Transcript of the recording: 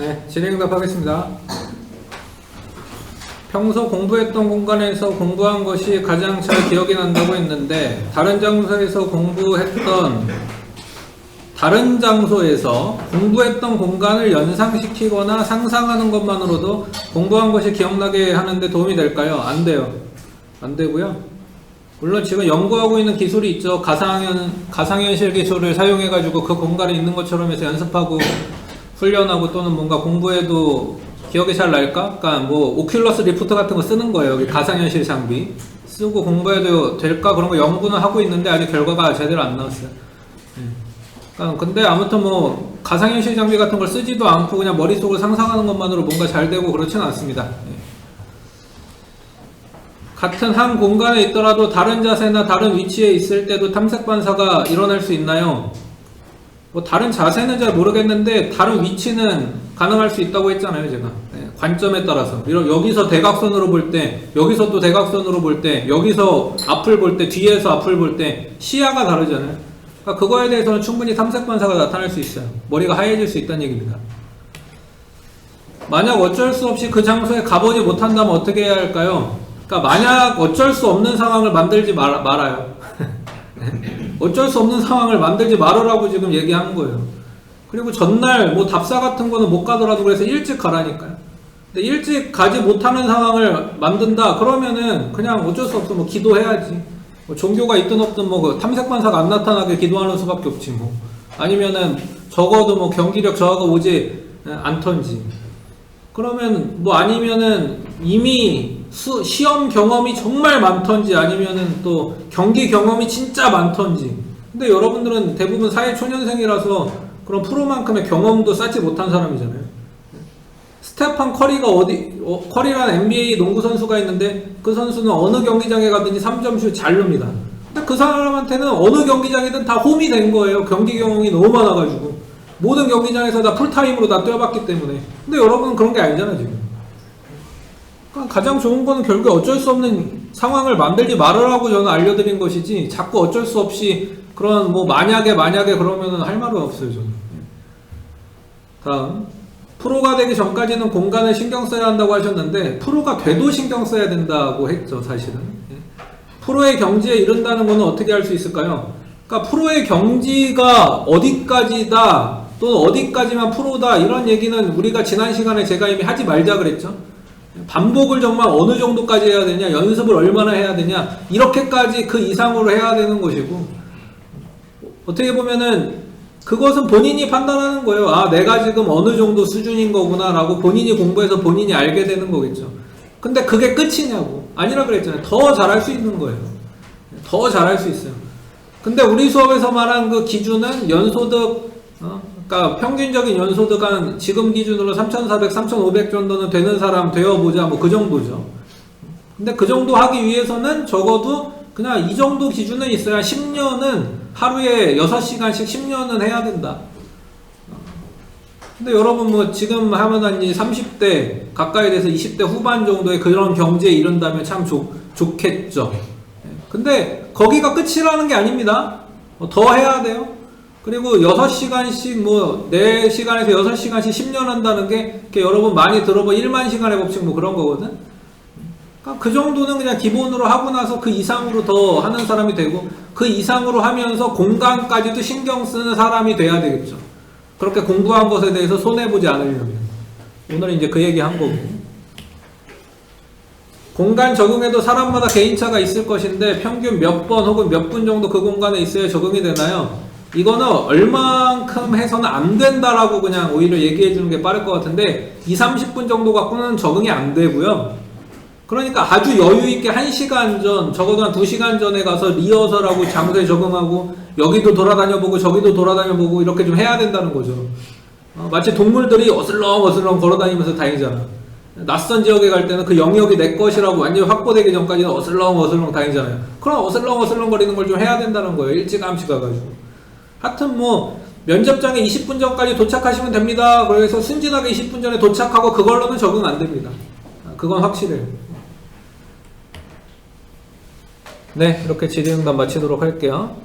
네, 진행답 하겠습니다. 평소 공부했던 공간에서 공부한 것이 가장 잘 기억이 난다고 했는데 다른 장소에서 공부했던 다른 장소에서 공부했던 공간을 연상시키거나 상상하는 것만으로도 공부한 것이 기억나게 하는데 도움이 될까요? 안 돼요. 안 되고요. 물론 지금 연구하고 있는 기술이 있죠. 가상현, 가상현실 기술을 사용해가지고 그 공간에 있는 것처럼 해서 연습하고 훈련하고 또는 뭔가 공부해도 기억이 잘 날까? 그러니까 뭐 오큘러스 리프트 같은 거 쓰는 거예요. 여기 가상현실 장비 쓰고 공부해도 될까? 그런 거 연구는 하고 있는데 아직 결과가 제대로 안 나왔어요. 그러니까 근데 아무튼 뭐 가상현실 장비 같은 걸 쓰지도 않고 그냥 머릿속으로 상상하는 것만으로 뭔가 잘 되고 그렇지는 않습니다. 예. 같은 한 공간에 있더라도 다른 자세나 다른 위치에 있을 때도 탐색 반사가 일어날 수 있나요? 뭐 다른 자세는 잘 모르겠는데 다른 위치는 가능할 수 있다고 했잖아요, 제가. 네, 관점에 따라서. 이런 여기서 대각선으로 볼 때, 여기서 또 대각선으로 볼 때, 여기서 앞을 볼 때, 뒤에서 앞을 볼 때 시야가 다르잖아요. 그러니까 그거에 대해서는 충분히 탐색 반사가 나타날 수 있어요. 머리가 하얘질 수 있다는 얘기입니다. 만약 어쩔 수 없이 그 장소에 가보지 못한다면 어떻게 해야 할까요? 그러니까 만약 어쩔 수 없는 상황을 만들지 말, 말아요. 어쩔 수 없는 상황을 만들지 말으라고 지금 얘기하는 거예요. 그리고 전날 뭐 답사 같은 거는 못 가더라도 그래서 일찍 가라니까요. 근데 일찍 가지 못하는 상황을 만든다 그러면은 그냥 어쩔 수 없어 뭐 기도해야지. 뭐 종교가 있든 없든 뭐 그 탐색 반사가 안 나타나게 기도하는 수밖에 없지 뭐. 아니면은 적어도 뭐 경기력 저하가 오지 않던지. 그러면 뭐 아니면은 이미 수, 시험 경험이 정말 많던지 아니면은 또 경기 경험이 진짜 많던지. 근데 여러분들은 대부분 사회 초년생이라서 그런 프로만큼의 경험도 쌓지 못한 사람이잖아요. 스테판 커리가 어디 어, 커리라는 NBA 농구 선수가 있는데 그 선수는 어느 경기장에 가든지 3점슛 잘 넣습니다. 근데 그 사람한테는 어느 경기장이든 다 홈이 된 거예요. 경기 경험이 너무 많아가지고. 모든 경기장에서 다 풀타임으로 다 뛰어봤기 때문에. 근데 여러분은 그런 게 아니잖아 지금 가장 좋은 거는 결국에 어쩔 수 없는 상황을 만들지 말으라고 저는 알려드린 것이지 자꾸 어쩔 수 없이 그런 뭐 만약에 만약에 그러면은 할 말은 없어요 저는 다음 프로가 되기 전까지는 공간을 신경 써야 한다고 하셨는데 프로가 돼도 신경 써야 된다고 했죠 사실은 예. 프로의 경지에 이른다는 거는 어떻게 할 수 있을까요? 그러니까 프로의 경지가 어디까지다 또는 어디까지만 프로다 이런 얘기는 우리가 지난 시간에 제가 이미 하지 말자 그랬죠. 반복을 정말 어느 정도까지 해야 되냐, 연습을 얼마나 해야 되냐, 이렇게까지 그 이상으로 해야 되는 것이고, 어떻게 보면은 그것은 본인이 판단하는 거예요. 아, 내가 지금 어느 정도 수준인 거구나, 라고 본인이 공부해서 본인이 알게 되는 거겠죠. 근데 그게 끝이냐고. 아니라 그랬잖아요. 더 잘할 수 있는 거예요. 더 잘할 수 있어요. 근데 우리 수업에서 말한 그 기준은 연소득, 어? 그러니까 평균적인 연소득 한 지금 기준으로 3,400, 3,500 정도는 되는 사람 되어보자 뭐 그 정도죠. 근데 그 정도 하기 위해서는 적어도 그냥 이 정도 기준은 있어야 10년은 하루에 6시간씩 10년은 해야 된다. 근데 여러분 뭐 지금 하면 한 30대 가까이 돼서 20대 후반 정도의 그런 경제에 이른다면 참 좋, 좋겠죠. 근데 거기가 끝이라는 게 아닙니다. 어, 더 해야 돼요. 그리고 6시간씩 뭐 4시간에서 6시간씩 10년 한다는 게 여러분 많이 들어본 1만 시간의 법칙 뭐 그런 거거든. 그러니까 그 정도는 그냥 기본으로 하고 나서 그 이상으로 더 하는 사람이 되고 그 이상으로 하면서 공간까지도 신경 쓰는 사람이 돼야 되겠죠. 그렇게 공부한 것에 대해서 손해보지 않으려면. 오늘 이제 그 얘기 한 거고. 공간 적응에도 사람마다 개인차가 있을 것인데 평균 몇 번 혹은 몇 분 정도 그 공간에 있어야 적응이 되나요? 이거는 얼만큼 해서는 안 된다라고 그냥 오히려 얘기해 주는 게 빠를 것 같은데 2, 30분 정도 갖고는 적응이 안 되고요. 그러니까 아주 여유 있게 1시간 전, 적어도 한 2시간 전에 가서 리허설하고 장소에 적응하고 여기도 돌아다녀 보고 저기도 돌아다녀 보고 이렇게 좀 해야 된다는 거죠. 어, 마치 동물들이 어슬렁 어슬렁 걸어 다니면서 다니잖아. 낯선 지역에 갈 때는 그 영역이 내 것이라고 완전히 확보되기 전까지는 어슬렁 어슬렁 다니잖아요. 그럼 어슬렁 어슬렁 거리는 걸 좀 해야 된다는 거예요. 일찌감치 가가지고. 하여튼 뭐 면접장에 20분 전까지 도착하시면 됩니다. 그래서 순진하게 20분 전에 도착하고 그걸로는 적응 안 됩니다. 아, 그건 확실해요. 네, 이렇게 질의응답 마치도록 할게요.